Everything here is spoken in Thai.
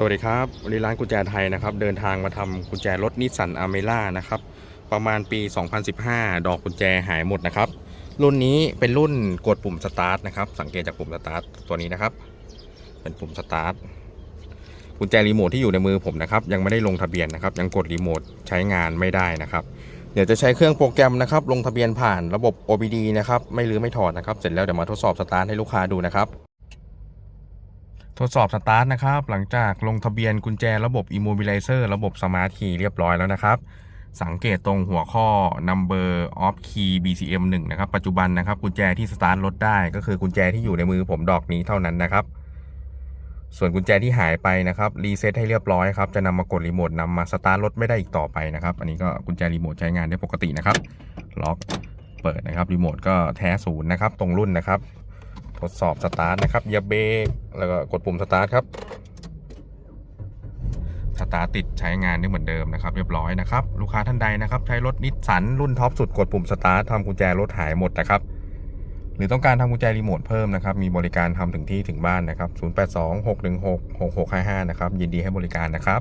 สวัสดีครับวันนี้ร้านกุญแจไทยนะครับ เดินทางมาทำกุญแจรถนิสสันอเมร่านะครับ ประมาณปี 2015 ดอกกุญแจหายหมดนะครับ รุ่นนี้เป็นรุ่นกดปุ่มสตาร์ทนะครับ สังเกตจากปุ่มสตาร์ทตัวนี้นะครับ เป็นปุ่มสตาร์ทกุญแจรีโมทที่อยู่ในมือผมนะครับ ยังไม่ได้ลงทะเบียนนะครับ ยังกดรีโมทใช้งานไม่ได้นะครับ เดี๋ยวจะใช้เครื่องโปรแกรมนะครับ ลงทะเบียนผ่านระบบ OBD นะครับ ไม่ลืมไม่ถอดนะครับ เสร็จแล้วเดี๋ยวมาทดสอบสตาร์ทให้ลูกค้าดูนะครับ ทดสอบสตาร์ทนะครับ หลังจากลงทะเบียนกุญแจระบบ Immobilizer ระบบสมาร์ทคีย์เรียบร้อยแล้วนะครับ สังเกตตรงหัวข้อ number of key BCM 1นะครับ ปัจจุบันนะครับ กุญแจที่สตาร์ทรถได้ก็คือกุญแจที่อยู่ในมือผมดอกนี้เท่านั้นนะครับ ส่วนกุญแจที่หายไปนะครับรีเซ็ตให้เรียบร้อยครับ จะนำมากดรีโมทนำมาสตาร์ทรถไม่ได้อีกต่อไปนะครับ อันนี้ก็กุญแจรีโมทใช้งานได้ปกตินะครับ ล็อก เปิดนะครับ รีโมทก็แท้ศูนย์นะครับ ตรงรุ่นนะครับ ทดสอบสตาร์ทนะครับเหยียบเบรกแล้วก็กดปุ่มสตาร์ทครับสตาร์ทติดใช้งานได้เหมือนเดิมนะครับ เรียบร้อยนะครับ ลูกค้าท่านใดนะครับ ใช้รถนิสสันรุ่นท็อปสุดกดปุ่มสตาร์ททำกุญแจรถหายหมดนะครับ หรือต้องการทำกุญแจรีโมทเพิ่มนะครับ มีบริการทำถึงที่ถึงบ้านนะครับ 0826166655 นะครับ ยินดีให้บริการนะครับ